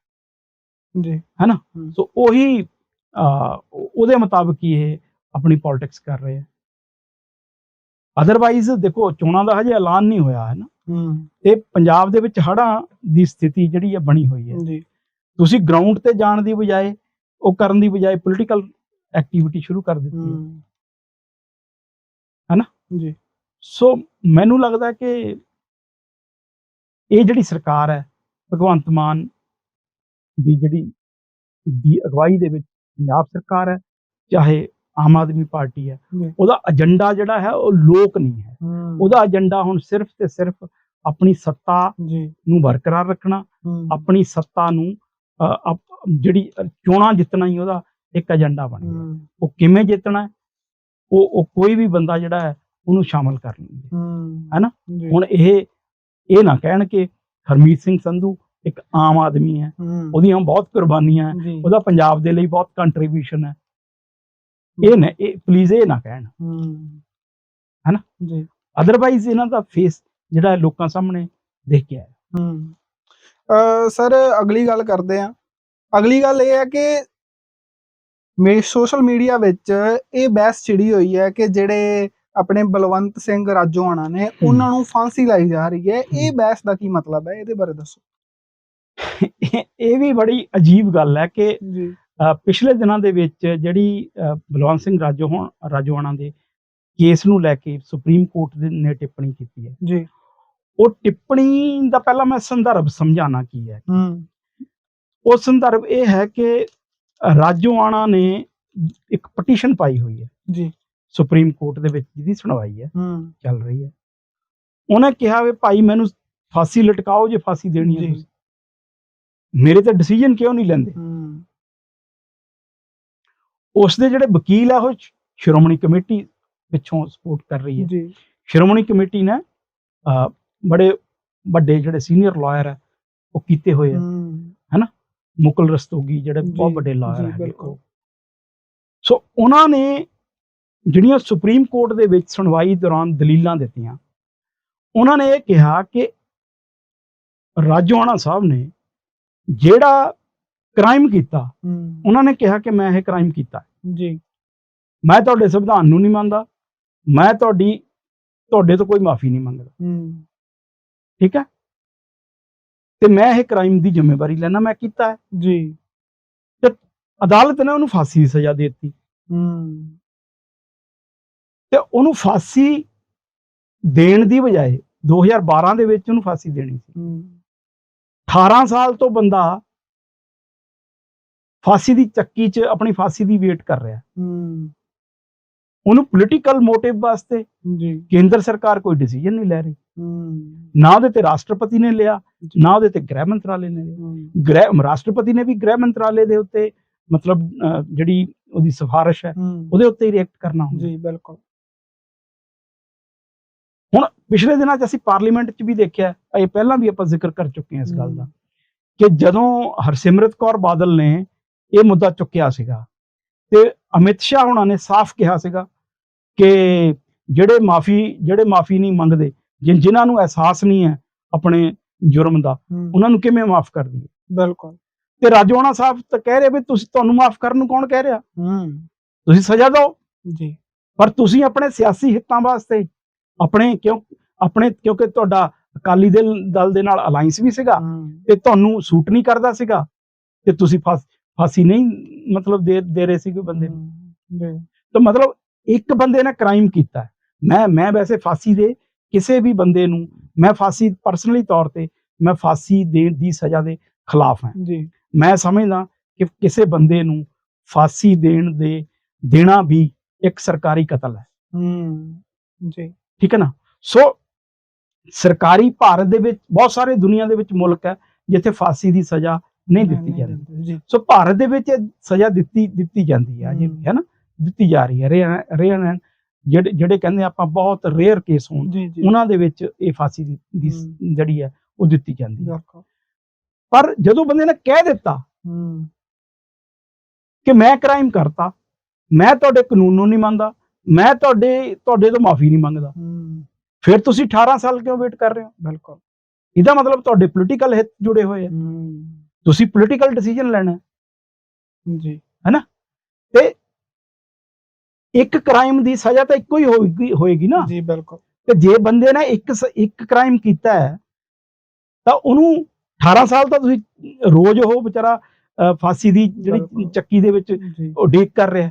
ਜੀ।
ਸੋ ਉਹੀ ਉਹਦੇ ਮੁਤਾਬਕ ਹੀ ਇਹ ਆਪਣੀ ਪੋਲਿਟਿਕਸ ਕਰ ਰਹੇ ਹੈ। ਅਦਰਵਾਈਜ਼ ਦੇਖੋ ਚੋਣਾਂ ਦਾ ਹਜੇ ਐਲਾਨ ਨਹੀਂ ਹੋਇਆ ਹੈ। ਨਾ ਤੇ ਪੰਜਾਬ ਦੇ ਵਿੱਚ ਹੜ੍ਹਾਂ ਦੀ ਸਥਿਤੀ ਜਿਹੜੀ ਹੈ ਬਣੀ ਹੋਈ ਹੈ।
ਜੀ।
ਤੁਸੀਂ ਗਰਾਊਂਡ ਤੇ ਜਾਣ ਦੀ ਬਜਾਏ ਉਹ ਕਰਨ ਦੀ ਬਜਾਏ ਪੋਲੀਟੀਕਲ ਐਕਟੀਵਿਟੀ ਸ਼ੁਰੂ ਕਰ ਦਿੱਤੀ ਹੈ।
ਹੂੰ।
ਹਨਾ?
ਜੀ।
ਸੋ ਮੈਨੂੰ ਲੱਗਦਾ ਕਿ ਇਹ ਜਿਹੜੀ ਸਰਕਾਰ ਹੈ ਭਗਵੰਤ ਮਾਨ ਦੀ ਜਿਹੜੀ ਦੀ ਅਗਵਾਈ ਦੇ ਵਿੱਚ ਪੰਜਾਬ ਸਰਕਾਰ ਹੈ ਚਾਹੇ ਆਮ ਆਦਮੀ ਪਾਰਟੀ ਹੈ। ਉਹਦਾ ਏਜੰਡਾ ਜਿਹੜਾ ਹੈ ਉਹ ਲੋਕ ਨਹੀਂ ਹੈ। ਉਹਦਾ ਏਜੰਡਾ ਹੁਣ ਸਿਰਫ ਤੇ ਸਿਰਫ ਆਪਣੀ ਸੱਤਾ ਨੂੰ ਬਰਕਰਾਰ ਰੱਖਣਾ ਆਪਣੀ ਸੱਤਾ ਨੂੰ ਜਿਹੜੀ ਚੋਣਾਂ ਜਿੱਤਣਾ ਹੀ ਉਹਦਾ ਇੱਕ ਏਜੰਡਾ ਬਣ ਗਿਆ। ਉਹ ਕਿਵੇਂ ਜਿੱਤਣਾ ਉਹ ਉਹ ਕੋਈ ਵੀ ਬੰਦਾ ਜਿਹੜਾ ਹੈ ਉਹਨੂੰ ਸ਼ਾਮਲ ਕਰ ਲੈਂਦੇ।
ਹੂੰ।
ਨਾ? ਹੁਣ ਇਹ ਇਹ ਨਾ ਕਹਿਣ ਕਿ ਹਰਮੀਤ ਸਿੰਘ ਸੰਧੂ ਇੱਕ ਆਮ ਆਦਮੀ ਹੈ। ਉਹਦੀਆਂ ਬਹੁਤ ਕੁਰਬਾਨੀਆਂ ਹੈ। ਉਹਦਾ ਪੰਜਾਬ ਦੇ ਲਈ ਬਹੁਤ ਕੰਟਰੀਬਿਊਸ਼ਨ ਹੈ। ਇਹ ਨਾ ਇਹ ਪਲੀਜ਼ ਇਹ ਨਾ ਕਹਿਣ।
ਹੂੰ।
ਹੈ ਨਾ?
ਜੀ।
ਅਦਰਵਾਈਜ਼ ਇਹਨਾਂ ਦਾ ਫੇਸ ਜਿਹੜਾ ਲੋਕਾਂ ਸਾਹਮਣੇ ਦੇਖ ਕੇ ਆਇਆ
ਸਰ ਅਗਲੀ ਗੱਲ ਕਰਦੇ ਆ ਅਗਲੀ ਗੱਲ ਇਹ ਹੈ ਕਿ ਮੇ ਸੋਸ਼ਲ ਮੀਡੀਆ ਵਿੱਚ ਇਹ ਬਹਿਸ ਛਿੜੀ ਹੋਈ ਹੈ ਕਿ ਜਿਹੜੇ ਆਪਣੇ ਬਲਵੰਤ ਸਿੰਘ ਰਾਜੋਆਣਾ ਨੇ ਉਹਨਾਂ ਨੂੰ ਫਾਂਸੀ ਲਾਈ ਜਾ ਰਹੀ ਹੈ। ਇਹ ਬਹਿਸ ਦਾ ਕੀ ਮਤਲਬ ਹੈ? ਇਹਦੇ ਬਾਰੇ ਦੱਸੋ।
ਇਹ- ਵੀ ਬੜੀ ਅਜੀਬ ਗੱਲ ਹੈ ਕਿ ਪਿਛਲੇ ਦਿਨਾਂ ਦੇ ਵਿੱਚ ਜਿਹੜੀ ਬਲਵੰਤ ਸਿੰਘ ਰਾਜੋ ਹੋਣ ਰਾਜੋਆਣਾ ਦੇ ਕੇਸ ਨੂੰ ਲੈ ਕੇ ਸੁਪਰੀਮ ਕੋਰਟ ਦੇ ਨੇ ਟਿੱਪਣੀ ਕੀਤੀ ਹੈ।
ਜੀ।
ਉਹ ਟਿੱਪਣੀ ਦਾ ਪਹਿਲਾਂ ਮੈਂ ਸੰਦਰਭ ਸਮਝਾਣਾ ਕੀ ਹੈ।
ਹੂੰ।
ਉਹ ਸੰਦਰਭ ਇਹ ਹੈ ਕਿ ਰਾਜੋਆਣਾ ਨੇ ਇੱਕ ਪਟੀਸ਼ਨ ਪਾਈ ਹੋਈ ਹੈ।
ਜੀ।
ਸੁਪਰੀਮ ਕੋਰਟ ਦੇ ਵਿੱਚ ਜਿਹਦੀ ਸੁਣਵਾਈ ਹੈ
ਹੂੰ।
ਚੱਲ ਰਹੀ ਹੈ। ਉਹਨੇ ਕਿਹਾ ਵੀ ਭਾਈ ਮੈਨੂੰ ਫਾਂਸੀ ਲਟਕਾਓ ਜੇ ਫਾਂਸੀ ਦੇਣੀ ਹੈ। ਤੁਸੀਂ। ਮੇਰੇ ਤੇ ਡਿਸੀਜਨ ਕਿਉਂ ਨਹੀਂ ਲੈਂਦੇ?
ਹੂੰ।
ਉਸ ਦੇ ਜਿਹੜੇ ਵਕੀਲ ਆ ਉਹ ਸ਼੍ਰੋਮਣੀ ਕਮੇਟੀ ਪਿੱਛੋਂ ਸਪੋਰਟ ਕਰ ਰਹੀ ਹੈ।
ਜੀ।
ਸ਼੍ਰੋਮਣੀ ਕਮੇਟੀ ਨੇ ਬੜੇ ਵੱਡੇ ਜਿਹੜੇ ਸੀਨੀਅਰ ਲਾਇਰ ਹੈ ਉਹ ਕੀਤੇ ਹੋਏ ਆ।
ਹੂੰ।
ਮੁਕਲ ਰਸਤੋਗੀ ਜਿਹੜੇ ਬਹੁਤ ਵੱਡੇ ਲਾਇਰ। ਉਹ ਸੋ ਉਹਨਾਂ ਨੇ ਜਿਹੜੀਆਂ ਸੁਪਰੀਮ ਕੋਰਟ ਦੇ ਵਿੱਚ ਸੁਣਵਾਈ ਦੌਰਾਨ ਦਲੀਲਾਂ ਦਿੱਤੀਆਂ ਉਹਨਾਂ ਨੇ ਇਹ ਕਿਹਾ ਕਿ ਰਾਜੋਆਣਾ ਸਾਹਿਬ ਨੇ ਜਿਹੜਾ ਕ੍ਰਾਈਮ ਕੀਤਾ ਉਹਨਾਂ ਨੇ ਕਿਹਾ ਕਿ ਮੈਂ ਇਹ ਕ੍ਰਾਈਮ ਕੀਤਾ।
ਜੀ।
ਮੈਂ ਤੁਹਾਡੇ ਸੰਵਿਧਾਨ ਨੂੰ ਨਹੀਂ ਮੰਨਦਾ ਮੈਂ ਤੁਹਾਡੀ ਤੁਹਾਡੇ ਤੋਂ ਕੋਈ ਮਾਫੀ ਨਹੀਂ ਮੰਗਦਾ।
ਹੂੰ।
ਠੀਕ ਹੈ? ਤੇ ਮੈਂ ਇਹ ਕ੍ਰਾਈਮ ਦੀ ਜ਼ਿੰਮੇਵਾਰੀ ਲੈਣਾ ਮੈਂ ਕੀਤਾ ਹੈ।
ਜੀ।
ਅਦਾਲਤ ਨੇ ਉਹਨੂੰ ਫਾਂਸੀ ਦੀ ਸਜ਼ਾ ਦੇ ਦਿੱਤੀ।
ਹੂੰ।
ਤੇ ਉਹਨੂੰ ਫਾਂਸੀ ਦੇਣ ਦੀ ਬਜਾਏ 2012 ਦੇ ਵਿੱਚ ਉਹਨੂੰ ਫਾਂਸੀ ਦੇਣੀ ਸੀ।
ਹੂੰ।
18 ਸਾਲ ਤੋਂ ਬੰਦਾ ਫਾਂਸੀ ਦੀ ਚੱਕੀ 'ਚ ਆਪਣੀ ਫਾਂਸੀ ਦੀ ਵੇਟ ਕਰ ਰਿਹਾ।
ਹੂੰ।
ਉਹਨੂੰ ਪੋਲੀਟੀਕਲ ਮੋਟਿਵ ਵਾਸਤੇ
ਜੀ।
ਕੇਂਦਰ ਸਰਕਾਰ ਕੋਈ ਡਿਸੀਜਨ ਨਹੀਂ ਲੈ ਰਹੀ।
ਹੂੰ।
ਨਾ ਉਹਦੇ ਤੇ ਰਾਸ਼ਟਰਪਤੀ ਨੇ ਲਿਆ ਨਾ ਉਹਦੇ ਤੇ ਗ੍ਰਹਿ ਮੰਤਰਾਲੇ ਨੇ ਲਿਆ। ਗ੍ਰਹਿ ਰਾਸ਼ਟਰਪਤੀ ਨੇ ਵੀ ਗ੍ਰਹਿ ਮੰਤਰਾਲੇ ਦੇ ਉੱਤੇ ਮਤਲਬ ਜਿਹੜੀ ਉਹਦੀ ਸਿਫਾਰਿਸ਼ ਹੈ ਉਹਦੇ ਉੱਤੇ ਹੀ ਰਿਐਕਟ ਕਰਨਾ ਹੁੰਦਾ।
ਜੀ ਬਿਲਕੁਲ।
ਪਿਛਲੇ ਦਿਨਾਂ 'ਚ ਅਸੀਂ ਪਾਰਲੀਮੈਂਟ 'ਚ ਵੀ ਦੇਖਿਆ ਇਹ ਪਹਿਲਾਂ ਵੀ ਆਪਾਂ ਜ਼ਿਕਰ ਕਰ ਚੁੱਕੇ ਹਾਂ ਇਸ ਗੱਲ ਦਾ। ਕਿ ਜਦੋਂ ਹਰਸਿਮਰਤ ਕੌਰ ਬਾਦਲ ਨੇ ਇਹ ਮੁੱਦਾ ਚੁੱਕਿਆ ਸੀਗਾ ਤੇ ਅਮਿਤ ਸ਼ਾਹ ਹੁਣਾਂ ਨੇ ਸਾਫ਼ ਕਿਹਾ ਸੀਗਾ ਕਿ ਜਿਹੜੇ ਮਾਫੀ ਜਿਹੜੇ ਮਾਫੀ ਨਹੀਂ ਮੰਗਦੇ ਜਿਨ੍ਹਾਂ ਨੂੰ ਅਹਿਸਾਸ ਨਹੀਂ ਹੈ ਆਪਣੇ ਜੁਰਮ ਦਾ ਉਹਨਾਂ ਨੂੰ ਕਿਵੇਂ ਮਾਫ ਕਰ ਦਈਏ?
ਬਿਲਕੁਲ।
ਤੇ ਰਾਜੋਆਣਾ ਸਾਹਿਬ ਤਾਂ ਕਹਿ ਰਹੇ ਵੀ ਤੁਸੀਂ ਤੁਹਾਨੂੰ ਮਾਫ ਕਰਨ ਨੂੰ ਕੌਣ ਕਹਿ ਰਿਹਾ?
ਹੂੰ।
ਤੁਸੀਂ ਸਜ਼ਾ ਦਿਓ।
ਜੀ।
ਪਰ ਤੁਸੀਂ ਆਪਣੇ ਸਿਆਸੀ ਹਿੱਤਾਂ ਵਾਸਤੇ ਆਪਣੇ ਕਿਉਂ ਆਪਣੇ ਕਿਉਂਕਿ ਤੁਹਾਡਾ ਅਕਾਲੀ ਦਲ ਦਲ ਦੇ ਨਾਲ ਅਲਾਈਅੰਸ ਵੀ ਸੀਗਾ ਤੇ ਤੁਹਾਨੂੰ ਸੂਟ ਨਹੀਂ ਕਰਦਾ ਸੀਗਾ ਤੇ ਤੁਸੀਂ ਫਾਸ- ਨਹੀਂ ਮਤਲਬ ਦੇ ਦੇ ਰਹੇ ਸੀ ਕੋਈ ਬੰਦੇ ਨੂੰ। ਤਾਂ ਮਤਲਬ ਇੱਕ ਬੰਦੇ ਨੇ ਕ੍ਰਾਈਮ ਕੀਤਾ। ਮੈਂ ਮੈਂ ਵੈਸੇ ਫਾਂਸੀ ਦੇ ਕਿਸੇ ਵੀ ਬੰਦੇ ਨੂੰ ਮੈਂ ਫਾਂਸੀ ਪਰਸਨਲੀ ਤੌਰ ਤੇ ਮੈਂ ਫਾਂਸੀ ਦੇਣ ਦੀ ਸਜ਼ਾ ਦੇ ਖਿਲਾਫ ਹਾਂ।
ਜੀ।
ਮੈਂ ਸਮਝਦਾ ਕਿ ਕਿਸੇ ਬੰਦੇ ਨੂੰ ਫਾਂਸੀ ਦੇਣ ਦੇ ਦੇਣਾ ਵੀ ਇੱਕ ਸਰਕਾਰੀ ਕਤਲ ਹੈ।
ਹੂੰ। ਜੀ।
ਠੀਕ ਹੈ ਨਾ? ਸੋ ਸਰਕਾਰੀ ਭਾਰਤ ਦੇ ਵਿੱਚ ਬਹੁਤ ਸਾਰੇ ਦੁਨੀਆ ਦੇ ਵਿੱਚ ਮੁਲਕ ਹੈ ਜਿੱਥੇ ਫਾਂਸੀ ਦੀ ਸਜ਼ਾ ਨਹੀਂ ਦਿੱਤੀ ਜਾਂਦੀ। ਸੋ ਭਾਰਤ ਦੇ ਵਿੱਚ ਇਹ ਸਜ਼ਾ ਦਿੱਤੀ ਦਿੱਤੀ ਜਾਂਦੀ ਹੈ ਜੀ। ਹੈ। ਨਾ? ਦਿੱਤੀ ਜਾ ਰਹੀ ਹੈ। ਰੇਅਰ ਜਿਹੜੇ ਜਿਹੜੇ ਕਹਿੰਦੇ ਆਪਾਂ ਬਹੁਤ ਰੇਅਰ ਕੇਸ ਹੋਣ ਉਹਨਾਂ ਦੇ ਵਿੱਚ ਇਹ ਫਾਂਸੀ ਦੀ। ਜਿਹੜੀ ਹੈ ਉਹ ਦਿੱਤੀ ਜਾਂਦੀ ਹੈ। ਪਰ ਜਦੋਂ ਬੰਦੇ ਨੇ ਕਹਿ ਦਿੱਤਾ ਕਿ ਮੈਂ ਕ੍ਰਾਈਮ ਕਰਤਾ ਮੈਂ ਤੁਹਾਡੇ ਕਾਨੂੰਨ ਨੂੰ ਨਹੀਂ ਮੰਨਦਾ ਮੈਂ ਤੁਹਾਡੇ ਤੁਹਾਡੇ ਤੋਂ ਮਾਫੀ ਨਹੀਂ ਮੰਗਦਾ ਫਿਰ ਤੁਸੀਂ 18 ਸਾਲ ਕਿਉਂ ਵੇਟ ਕਰ ਰਹੇ ਹੋ?
ਬਿਲਕੁਲ।
ਇਹਦਾ ਮਤਲਬ ਤੁਹਾਡੇ ਪੋਲੀਟੀਕਲ ਹਿੱਤ ਜੁੜੇ ਹੋਏ ਆ। ਤੁਸੀਂ ਪੋਲੀਟੀਕਲ ਡਿਸੀਜਨ ਲੈਣਾ ਹੈ।
ਜੀ।
ਤੇ ਇੱਕ ਕ੍ਰਾਈਮ ਦੀ ਸਜ਼ਾ ਤਾਂ ਇੱਕੋ ਹੀ ਹੋਏਗੀ ਹੋਏਗੀ ਨਾ?
ਜੀ ਬਿਲਕੁਲ।
ਤੇ ਜੇ ਬੰਦੇ ਨੇ ਇੱਕ ਇੱਕ ਕ੍ਰਾਈਮ ਕੀਤਾ ਹੈ ਤਾਂ ਉਹਨੂੰ 18 ਸਾਲ ਤਾਂ ਤੁਸੀਂ ਰੋਜ਼ ਉਹ ਵਿਚਾਰਾ ਫਾਂਸੀ ਦੀ ਜਿਹੜੀ। ਚੱਕੀ ਦੇ ਵਿੱਚ
ਜੀ।
ਉਡੀਕ ਕਰ ਰਿਹਾ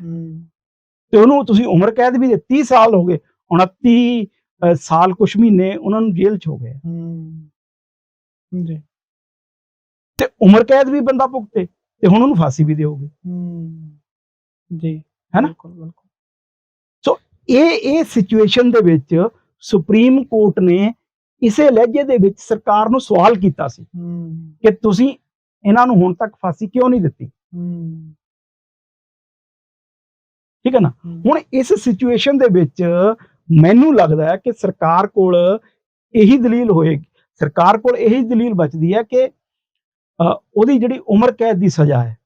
ਤੇ ਉਹਨੂੰ ਤੁਸੀਂ ਉਮਰ ਕੈਦ ਵੀ ਦੇ 30 ਸਾਲ ਹੋ ਗਏ। 29 ਅ, ਸਾਲ ਕੁਛ ਮਹੀਨੇ ਉਹਨਾਂ ਨੂੰ ਜੇਲ੍ਹ 'ਚ ਹੋ ਗਏ
ਹੂੰ। ਜੀ।
ਤੇ ਉਮਰ ਕੈਦ ਵੀ ਬੰਦਾ ਭੁਗਤੇ ਤੇ ਹੁਣ ਉਹਨੂੰ ਫਾਂਸੀ ਵੀ ਦਿਓਗੇ।
ਜੀ।
ਹੈ ਨਾ? ਇਹ ਇਹ ਸਿਚੁਏਸ਼ਨ ਦੇ ਵਿੱਚ ਸੁਪਰੀਮ ਕੋਰਟ ਨੇ ਇਸੇ ਲਹਿਜੇ ਦੇ ਵਿੱਚ ਸਰਕਾਰ ਨੂੰ ਸਵਾਲ ਕੀਤਾ ਸੀ ਕਿ ਤੁਸੀਂ ਇਹਨਾਂ ਨੂੰ ਹੁਣ ਤੱਕ ਫਾਂਸੀ ਕਿਉਂ ਨਹੀਂ ਦਿੱਤੀ? ਠੀਕ ਹੈ ਨਾ। ਹੁਣ ਇਸ ਸਿਚੁਏਸ਼ਨ ਦੇ ਵਿੱਚ ਮੈਨੂੰ ਲੱਗਦਾ ਹੈ ਕਿ ਸਰਕਾਰ ਕੋਲ ਇਹੀ ਦਲੀਲ ਹੋਏਗੀ। ਸਰਕਾਰ ਕੋਲ ਇਹੀ ਦਲੀਲ ਬਚਦੀ ਹੈ ਕਿ ਉਹਦੀ ਜਿਹੜੀ ਉਮਰ ਕੈਦ ਦੀ ਸਜ਼ਾ ਹੈ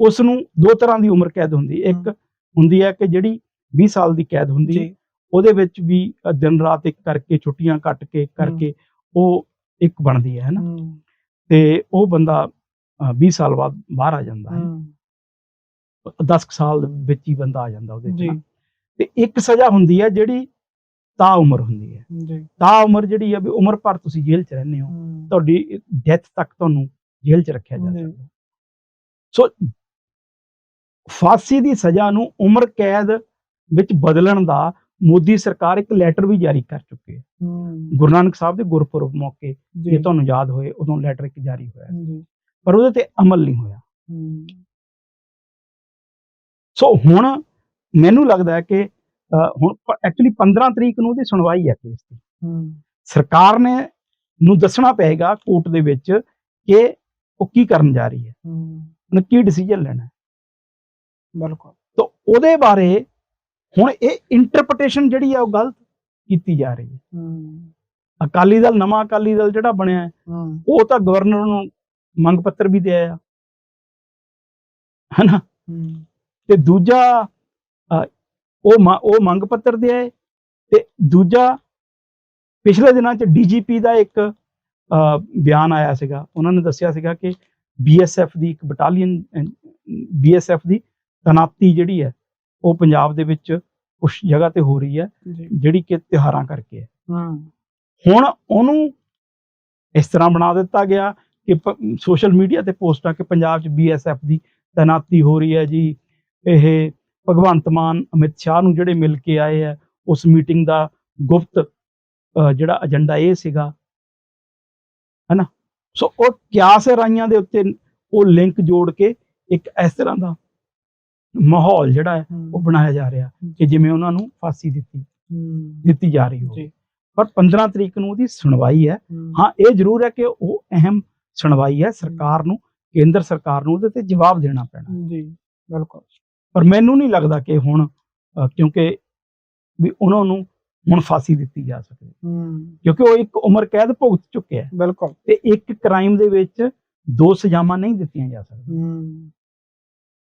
ਉਸ ਨੂੰ ਦੋ ਤਰ੍ਹਾਂ ਦੀ ਉਮਰ ਕੈਦ ਹੁੰਦੀ। ਹੈ। ਇੱਕ ਹੁੰਦੀ ਹੈ ਕਿ ਜਿਹੜੀ 20 ਸਾਲ ਦੀ ਕੈਦ ਹੁੰਦੀ ਹੈ ਉਹਦੇ ਵਿੱਚ ਵੀ ਦਿਨ ਰਾਤ ਇੱਕ ਕਰਕੇ ਛੁੱਟੀਆਂ ਕੱਟ ਕੇ ਕਰਕੇ ਉਹ ਇੱਕ ਬਣਦੀ ਹੈ ਹੈ ਨਾ
ਹੂੰ।
ਤੇ ਉਹ ਬੰਦਾ ਅ, 20 ਸਾਲ ਬਾਅਦ ਬਾਹਰ ਆ ਜਾਂਦਾ ਹੈ।
ਹੂੰ।
10 ਸਾਲ ਵਿੱਚ ਹੀ ਬੰਦਾ ਆ ਜਾਂਦਾ ਉਹਦੇ 'ਚ
ਜੀ।
ਨਾ। ਤੇ ਇੱਕ ਸਜ਼ਾ ਹੁੰਦੀ ਹੈ ਜਿਹੜੀ ਤਾ ਉਮਰ ਹੁੰਦੀ ਹੈ।
ਜੀ।
ਤਾ ਉਮਰ ਜਿਹੜੀ ਹੈ ਵੀ ਉਮਰ ਭਰ ਤੁਸੀਂ ਜੇਲ੍ਹ 'ਚ ਰਹਿੰਦੇ ਹੋ ਤੁਹਾਡੀ ਡੈਥ ਤੱਕ ਤੁਹਾਨੂੰ ਜੇਲ੍ਹ 'ਚ ਰੱਖਿਆ ਜਾ। ਸਕਦਾ ਸੋ ਫਾਂਸੀ ਦੀ ਸਜ਼ਾ ਨੂੰ ਉਮਰ ਕੈਦ ਵਿੱਚ ਬਦਲਣ ਦਾ ਮੋਦੀ ਸਰਕਾਰ ਇੱਕ ਲੈਟਰ ਵੀ ਜਾਰੀ ਕਰ ਚੁੱਕੀ ਹੈ। ਗੁਰੂ ਨਾਨਕ ਸਾਹਿਬ ਦੇ ਗੁਰਪੁਰਬ ਮੌਕੇ
ਜੀ।
ਤੁਹਾਨੂੰ ਯਾਦ ਹੋਏ ਉਦੋਂ ਲੈਟਰ ਇੱਕ ਜਾਰੀ ਹੋਇਆ ਪਰ ਉਹਦੇ ਤੇ ਅਮਲ ਨਹੀਂ ਹੋਇਆ। ਸੋ ਹੁਣ ਮੈਨੂੰ ਲੱਗਦਾ ਹੈ ਕਿ ਹੁਣ ਐਕਚੁਅਲੀ 15 ਤਰੀਕ ਨੂੰ ਉਹਦੀ ਸੁਣਵਾਈ ਹੈ ਕੇਸ ਦੀ। ਸਰਕਾਰ ਨੇ ਨੂੰ ਦੱਸਣਾ ਪਏਗਾ ਕੋਰਟ ਦੇ ਵਿੱਚ ਕਿ ਉਹ ਕੀ ਕਰਨ ਜਾ ਰਹੀ ਹੈ।
ਹੂੰ।
ਉਹਨੇ ਕੀ ਡਿਸੀਜਨ ਲੈਣਾ
ਬਿਲਕੁਲ।
ਤਾਂ ਉਹਦੇ ਬਾਰੇ ਹੁਣ ਇਹ ਇੰਟਰਪ੍ਰੀਟੇਸ਼ਨ ਜਿਹੜੀ ਹੈ ਉਹ ਗਲਤ ਕੀਤੀ ਜਾ ਰਹੀ ਹੈ।
ਹੂੰ।
ਅਕਾਲੀ ਦਲ ਨਵਾਂ ਅਕਾਲੀ ਦਲ ਜਿਹੜਾ ਬਣਿਆ ਉਹ ਤਾਂ ਗਵਰਨਰ ਨੂੰ ਮੰਗ ਪੱਤਰ ਵੀ ਦੇ ਆਇਆ ਹਨਾ? ਤੇ ਦੂਜਾ ਉਹ ਮ- ਉਹ ਮੰਗ ਪੱਤਰ ਦੇ ਆਏ ਤੇ ਦੂਜਾ ਪਿਛਲੇ ਦਿਨਾਂ ਚ ਡੀਜੀਪੀ ਦਾ ਇੱਕ ਬਿਆਨ ਆਇਆ ਸੀਗਾ। ਉਹਨਾਂ ਨੇ ਦੱਸਿਆ ਸੀਗਾ ਕਿ ਬੀਐਸਐਫ ਦੀ ਇੱਕ ਬਟਾਲੀਅਨ ਬੀਐਸਐਫ ਦੀ ਤਨਾਤੀ ਜਿਹੜੀ ਹੈ ਉਹ ਪੰਜਾਬ ਦੇ ਵਿੱਚ ਕੁਝ ਜਗ੍ਹਾ ਤੇ ਹੋ ਰਹੀ ਹੈ ਜਿਹੜੀ ਕਿ ਤਿਉਹਾਰਾਂ ਕਰਕੇ ਹੂੰ। ਹੁਣ ਉਹਨੂੰ ਇਸ ਤਰ੍ਹਾਂ ਬਣਾ ਦਿੱਤਾ ਗਿਆ ਕਿ ਸੋਸ਼ਲ ਮੀਡੀਆ ਤੇ ਪੋਸਟਾਂ ਕਿ ਪੰਜਾਬ 'ਚ ਬੀਐਸਐਫ ਦੀ ਤੈਨਾਤੀ ਹੋ ਰਹੀ ਹੈ ਜੀ ਇਹ ਭਗਵੰਤ ਮਾਨ ਅਮਿਤ ਸ਼ਾਹ ਨੂੰ ਜਿਹੜੇ ਮਿਲ ਕੇ ਆਏ ਆ ਉਸ ਮੀਟਿੰਗ ਦਾ ਗੁਪਤ ਜਿਹੜਾ ਏਜੰਡਾ ਇਹ ਸੀਗਾ। ਹੈਨਾ? ਸੋ ਉਹ ਕਿਆਸ ਰਾਈਆਂ ਦੇ ਉੱਤੇ ਉਹ ਲਿੰਕ ਜੋੜ ਕੇ ਇੱਕ ਇਸ ਤਰ੍ਹਾਂ ਦਾ ਮਾਹੌਲ ਜਿਹੜਾ ਹੈ ਉਹ ਬਣਾਇਆ ਜਾ ਰਿਹਾ ਕਿ ਜਿਵੇਂ ਉਹਨਾਂ ਨੂੰ ਫਾਂਸੀ ਦਿੱਤੀ ਦਿੱਤੀ ਜਾ ਰਹੀ ਹੋਵੇ। ਪਰ 15 ਤਰੀਕ ਨੂੰ ਉਹਦੀ ਸੁਣਵਾਈ ਹੂੰ।
ਹਾਂ।
ਇਹ ਜ਼ਰੂਰ ਹੈ ਕਿ ਉਹ ਅਹਿਮ ਸੁਣਵਾਈ ਹੈ। ਸਰਕਾਰ ਨੂੰ ਕੇਂਦਰ ਸਰਕਾਰ ਨੂੰ ਉਹਦੇ ਤੇ ਜਵਾਬ ਦੇਣਾ ਪੈਣਾ।
ਜੀ ਬਿਲਕੁਲ।
ਪਰ ਮੈਨੂੰ ਨਹੀਂ ਲੱਗਦਾ ਕਿ ਹੁਣ ਕਿਉਂਕਿ ਵੀ ਉਹਨਾਂ ਨੂੰ ਹੁਣ ਫਾਂਸੀ ਦਿੱਤੀ ਜਾ ਸਕੇ
ਹੂੰ।
ਕਿਉਂਕਿ ਉਹ ਇੱਕ ਉਮਰ ਕੈਦ ਭੁਗਤ ਚੁੱਕੇ ਹੈ।
ਬਿਲਕੁਲ।
ਤੇ ਇੱਕ ਕ੍ਰਾਈਮ ਦੇ ਵਿੱਚ ਦੋ ਸਜ਼ਾਵਾਂ ਨਹੀਂ ਦਿੱਤੀਆਂ ਜਾ ਸਕਦੀਆਂ।
ਹੂੰ।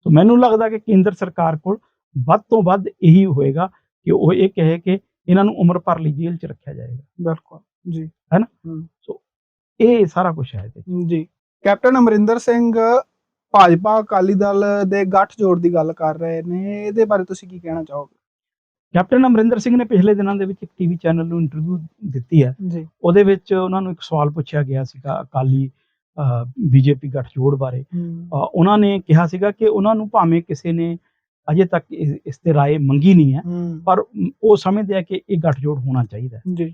ਸੋ ਮੈਨੂੰ ਲੱਗਦਾ ਕਿ ਕੇਂਦਰ ਸਰਕਾਰ ਕੋਲ ਵੱਧ ਤੋਂ ਵੱਧ ਇਹੀ ਹੋਏਗਾ ਕਿ ਉਹ ਇਹ ਕਹੇ ਕਿ ਇਹਨਾਂ ਨੂੰ ਉਮਰ ਭਰ ਲਈ ਜੇਲ੍ਹ 'ਚ ਰੱਖਿਆ ਜਾਏਗਾ।
ਬਿਲਕੁਲ। ਜੀ।
ਇਹ ਸਾਰਾ ਕੁਝ ਹੈ।
ਜੀ। ਕੈਪਟਨ ਅਮਰਿੰਦਰ ਸਿੰਘ ਭਾਜਪਾ ਅਕਾਲੀ ਦਲ ਦੇ ਗੱਠਜੋੜ ਦੀ ਗੱਲ ਕਰ ਰਹੇ ਨੇ ਇਹਦੇ ਬਾਰੇ ਤੁਸੀਂ ਕੀ ਕਹਿਣਾ ਚਾਹੋਗੇ?
ਕੈਪਟਨ ਅਮਰਿੰਦਰ ਸਿੰਘ ਨੇ ਪਿਛਲੇ ਦਿਨਾਂ ਦੇ ਵਿੱਚ ਇੱਕ ਟੀਵੀ ਚੈਨਲ ਨੂੰ ਇੰਟਰਵਿਊ ਦਿੱਤੀ ਹੈ।
ਜੀ।
ਉਹਦੇ ਵਿੱਚ ਉਹਨਾਂ ਨੂੰ ਇੱਕ ਸਵਾਲ ਪੁੱਛਿਆ ਗਿਆ ਸੀਗਾ ਅਕਾਲੀ ਬੀਜੇਪੀ ਗੱਠਜੋੜ ਬਾਰੇ। ਉਹਨਾਂ ਨੇ ਕਿਹਾ ਸੀਗਾ ਕਿ ਉਹਨਾਂ ਨੂੰ ਭਾਵੇਂ ਕਿਸੇ ਨੇ ਅਜੇ ਤੱਕ ਇਸ ਤੇ ਰਾਏ ਮੰਗੀ ਨਹੀਂ ਹੈ ਪਰ ਉਹ ਸਮਝਦੇ ਆ ਕਿ ਇਹ ਗੱਠਜੋੜ ਹੋਣਾ ਚਾਹੀਦਾ ਹੈ।
ਜੀ।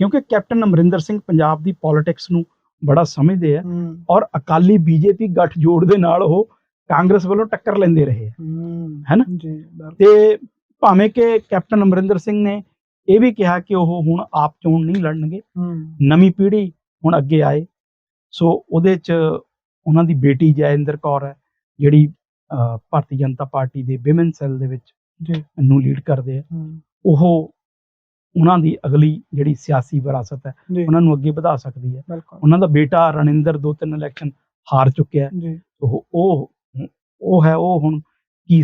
ਕਿਉਂਕਿ ਕੈਪਟਨ ਅਮਰਿੰਦਰ ਸਿੰਘ ਪੰਜਾਬ ਦੀ ਪੋਲਿਟਿਕਸ ਨੂੰ ਬੜਾ ਸਮਝਦੇ ਆ। ਔਰ ਅਕਾਲੀ ਬੀਜੇਪੀ ਗੱਠਜੋੜ ਦੇ ਨਾਲ ਉਹ ਕਾਂਗਰਸ ਵੱਲੋਂ ਟੱਕਰ ਲੈਂਦੇ ਰਹੇ ਆ।
ਹੂੰ
ਹੈ ਨਾ?
ਜੀ ਬਿਲਕੁਲ।
ਤੇ ਭਾਵੇਂ ਕਿ ਕੈਪਟਨ ਅਮਰਿੰਦਰ ਸਿੰਘ ਨੇ ਇਹ ਵੀ ਕਿਹਾ ਕਿ ਉਹ ਹੁਣ ਆਪ ਚੋਣ ਨਹੀਂ ਲੜਨਗੇ। ਨਵੀਂ ਪੀੜ੍ਹੀ ਹੁਣ ਅੱਗੇ ਆਏ। ਸੋ ਉਹਦੇ ਚ ਉਹਨਾਂ ਦੀ ਬੇਟੀ ਜੈਇੰਦਰ ਕੌਰ ਹੈ ਜਿਹੜੀ ਭਾਰਤੀ ਜਨਤਾ ਪਾਰਟੀ ਦੇ ਵਿਮਨ ਸੈੱਲ ਦੇ ਵਿੱਚ
ਜੀ।
ਨੂੰ ਲੀਡ ਕਰਦੇ ਆ। ਉਹ ਉਹਨਾਂ ਦੀ ਅਗਲੀ ਜਿਹੜੀ ਸਿਆਸੀ ਵਿਰਾਸਤ ਹੈ ਉਹਨਾਂ ਨੂੰ ਅੱਗੇ ਵਧਾ ਸਕਦੀ ਹੈ। ਉਹਨਾਂ ਦਾ ਬੇਟਾ ਰਣਿੰਦਰ ਦੋ ਤਿੰਨ ਇਲੈਕਸ਼ਨ ਹਾਰ ਚੁੱਕਿਆ ਹੈ। ਉਹ ਉਹ ਉਹ ਹੈ ਉਹ ਹੁਣ ਕੀ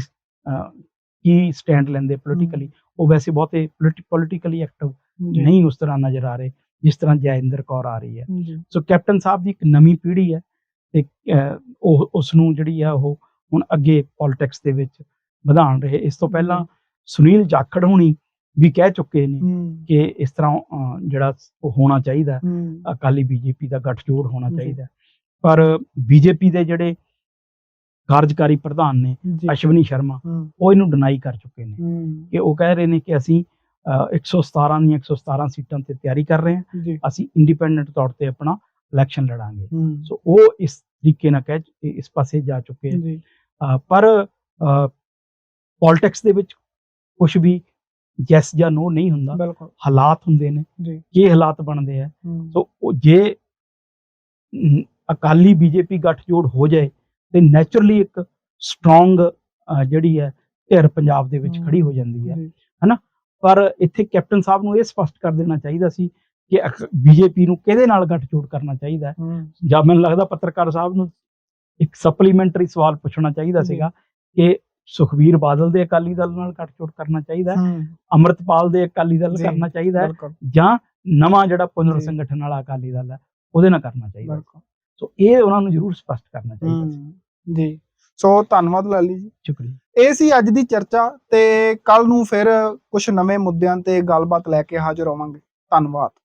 ਕੀ ਸਟੈਂਡ ਲੈਂਦੇ ਪੋਲੀਟੀਕਲੀ ਉਹ ਵੈਸੇ ਬਹੁਤੇ ਪੋਲੀਟੀਕਲੀ ਐਕਟਿਵ ਨਹੀਂ ਉਸ ਤਰ੍ਹਾਂ ਨਜ਼ਰ ਆ ਰਹੇ ਜਿਸ ਤਰ੍ਹਾਂ ਜੈਇੰਦਰ ਕੌਰ ਆ ਰਹੀ ਹੈ। ਸੋ ਕੈਪਟਨ ਸਾਹਿਬ ਦੀ ਇੱਕ ਨਵੀਂ ਪੀੜ੍ਹੀ ਹੈ ਤੇ ਉਹ ਉਸ ਨੂੰ ਜਿਹੜੀ ਆ ਉਹ ਹੁਣ ਅੱਗੇ ਪੋਲਿਟਿਕਸ ਦੇ ਵਿੱਚ ਵਧਾਉਣ ਰਹੇ। ਇਸ ਤੋਂ ਪਹਿਲਾਂ ਸੁਨੀਲ ਜਾਖੜ ਹੁਣੀ ਵੀ ਕਹਿ ਚੁੱਕੇ ਨੇ ਕਿ ਇਸ ਤਰ੍ਹਾਂ ਜਿਹੜਾ ਹੋਣਾ ਚਾਹੀਦਾ ਅਕਾਲੀ ਬੀਜੇਪੀ ਦਾ ਗੱਠਜੋੜ ਹੋਣਾ। ਚਾਹੀਦਾ। ਪਰ ਬੀਜੇਪੀ ਦੇ ਜਿਹੜੇ ਕਾਰਜਕਾਰੀ ਪ੍ਰਧਾਨ ਨੇ ਅਸ਼ਵਨੀ ਸ਼ਰਮਾ ਉਹ ਇਹਨੂੰ ਡਿਨਾਈ ਕਰ ਚੁੱਕੇ ਨੇ ਕਿ ਉਹ ਕਹਿ ਰਹੇ ਨੇ ਕਿ ਅਸੀਂ ਅਹ, 117 ਦੀਆਂ 117 ਸੀਟਾਂ ਤੇ ਤਿਆਰੀ ਕਰ ਰਹੇ ਹਾਂ। ਅਸੀਂ ਇੰਡੀਪੈਂਡੈਂਟ ਤੌਰ ਤੇ ਆਪਣਾ ਇਲੈਕਸ਼ਨ ਲੜਾਂਗੇ। ਸੋ ਉਹ ਇਸ ਤਰੀਕੇ ਨਾਲ ਕਹਿ ਇਸ ਪਾਸੇ ਜਾ ਚੁੱਕੇ ਪਰ ਪੋਲਿਟਿਕਸ ਦੇ ਵਿੱਚ ਕੁਝ ਵੀ ਯੈਸ ਜਾਂ ਨੋ ਨਹੀਂ ਹੁੰਦਾ।
ਬਿਲਕੁਲ।
ਹਾਲਾਤ ਹੁੰਦੇ ਨੇ।
ਜੀ।
ਕੀ ਹਾਲਾਤ ਬਣਦੇ ਆ? ਸੋ ਉਹ ਜੇ ਅਕਾਲੀ ਬੀਜੇਪੀ ਗੱਠਜੋੜ ਹੋ ਜਾਏ ਤੇ ਨੇਚਰਲੀ ਇੱਕ ਸਟਰੋਂਗ ਜਿਹੜੀ ਹੈ ਧਿਰ ਪੰਜਾਬ ਦੇ ਵਿੱਚ ਖੜੀ ਹੋ ਜਾਂਦੀ ਹੈ।
ਜੀ।
ਪਰ ਇੱਥੇ ਕੈਪਟਨ ਸਾਹਿਬ ਨੂੰ ਇਹ ਸਪਸ਼ਟ ਕਰ ਦੇਣਾ ਚਾਹੀਦਾ ਸੀ ਕਿ ਬੀਜੇਪੀ ਨੂੰ ਕਿਹਦੇ ਨਾਲ ਗੱਠਜੋੜ ਕਰਨਾ ਚਾਹੀਦਾ ਜਾਂ ਮੈਨੂੰ ਲੱਗਦਾ ਪੱਤਰਕਾਰ ਸਾਹਿਬ ਨੂੰ ਇੱਕ ਸਪਲੀਮੈਂਟਰੀ ਸਵਾਲ ਪੁੱਛਣਾ ਚਾਹੀਦਾ। ਸੀਗਾ ਕਿ ਸੁਖਵੀਰ ਬਾਦਲ ਦੇ ਅਕਾਲੀ ਦਲ ਨਾਲ ਗੱਠਜੋੜ ਕਰਨਾ ਚਾਹੀਦਾ ਹੈ ਅੰਮ੍ਰਿਤਪਾਲ ਦੇ ਅਕਾਲੀ ਦਲ ਕਰਨਾ ਚਾਹੀਦਾ ਹੈ ਜਾਂ ਨਵਾਂ ਜਿਹੜਾ ਪੁਨਰ। ਸੰਗਠਨ ਵਾਲਾ ਅਕਾਲੀ ਦਲ ਹੈ ਉਹਦੇ ਨਾਲ ਕਰਨਾ ਚਾਹੀਦਾ ਸੋ ਇਹ ਉਹਨਾਂ ਨੂੰ ਜ਼ਰੂਰ ਸਪਸ਼ਟ ਕਰਨਾ ਚਾਹੀਦਾ
ਜੀ। ਸੋ ਧੰਨਵਾਦ ਲਾਲੀ ਜੀ।
ਸ਼ੁਕਰੀਆ।
ਇਹ ਸੀ ਅੱਜ ਦੀ ਚਰਚਾ ਤੇ ਕੱਲ ਨੂੰ ਫਿਰ ਕੁਝ ਨਵੇਂ ਮੁੱਦਿਆਂ ਤੇ ਗੱਲਬਾਤ ਲੈ ਕੇ ਹਾਜ਼ਰ ਹੋਵਾਂਗੇ। ਧੰਨਵਾਦ।